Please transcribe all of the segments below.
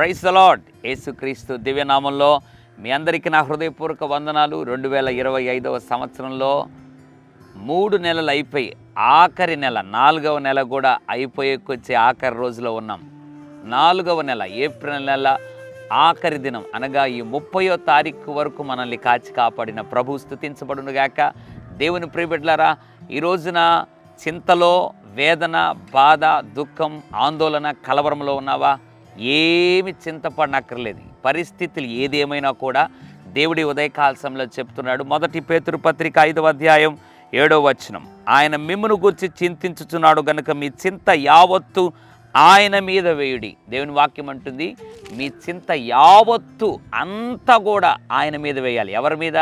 Price the lord యేసుక్రీస్తు దివ్యనామంలో మీ అందరికీ నా హృదయపూర్వక వందనాలు. రెండు వేల ఇరవై ఐదవ సంవత్సరంలో మూడు నెలలు అయిపోయి ఆఖరి నెల నాలుగవ నెల కూడా అయిపోయేకొచ్చే ఆఖరి రోజులో ఉన్నాం. నాలుగవ నెల ఏప్రిల్ నెల ఆఖరి దినం. అనగా ఈ ముప్పయో తారీఖు వరకు మనల్ని కాచి కాపాడిన ప్రభు స్థుతించబడునుగాక. దేవుని ప్రియబిడ్లారా ఈ రోజున చింతలో వేదన బాధ దుఃఖం ఆందోళన కలవరంలో ఉన్నావా? ఏమి చింతపడనక్కర్లేదు. పరిస్థితులు ఏదేమైనా కూడా దేవుడి ఉదయకాలసంలో చెప్తున్నాడు. మొదటి పేతృపత్రిక ఐదవ అధ్యాయం ఏడో వచనం. ఆయన మిమ్మును గురించి చింతించుచున్నాడు గనుక మీ చింత యావత్తు ఆయన మీద వేయుడి. దేవుని వాక్యం అంటుంది మీ చింత యావత్తు అంతా కూడా ఆయన మీద వేయాలి. ఎవరి మీద?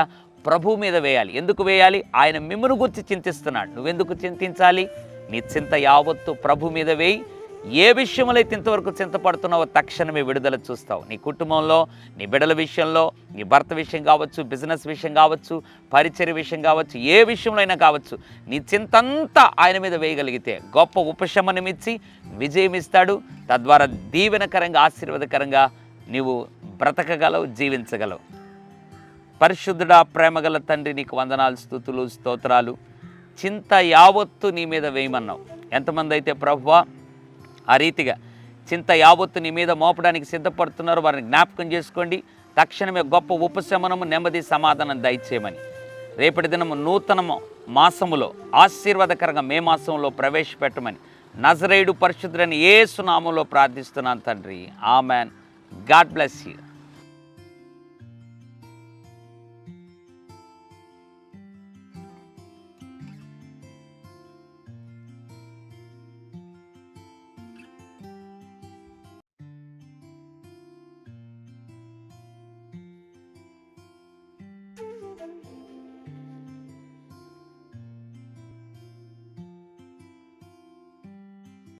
ప్రభు మీద వేయాలి. ఎందుకు వేయాలి? ఆయన మిమ్మును గురించి చింతిస్తున్నాడు. నువ్వెందుకు చింతించాలి? నీ చింత యావత్తు ప్రభు మీద వేయి. ఏ విషయంలో అయితే ఇంతవరకు చింతపడుతున్నావో తక్షణమే విడుదల చూస్తావు. నీ కుటుంబంలో నీ బిడ్డల విషయంలో నీ భర్త విషయం కావచ్చు బిజినెస్ విషయం కావచ్చు పరిచయ విషయం కావచ్చు ఏ విషయంలో అయినా కావచ్చు నీ చింతంతా ఆయన మీద వేయగలిగితే గొప్ప ఉపశమనం ఇచ్చి విజయం ఇస్తాడు. తద్వారా దీవెనకరంగా ఆశీర్వాదకరంగా నీవు బ్రతకగలవు జీవించగలవు. పరిశుద్ధుడా ప్రేమగల తండ్రి నీకు వందనాలు స్థుతులు స్తోత్రాలు. చింత యావత్తు నీ మీద వేయమన్నావు. ఎంతమంది అయితే ప్రభువా ఆ రీతిగా చింత యావత్తు నీ మీద మోపడానికి సిద్ధపడుతున్నారు వారిని జ్ఞాపకం చేసుకోండి. తక్షణమే గొప్ప ఉపశమనము నెమ్మది సమాధానం దయచేయమని. రేపటి దినము నూతనము మాసములో ఆశీర్వాదకరంగా మే మాసంలో ప్రవేశపెట్టమని నజరేయుడు పరిశుద్ధులని ఏ సునామంలో ప్రార్థిస్తున్నాను తండ్రి. ఆమెన్. God bless you.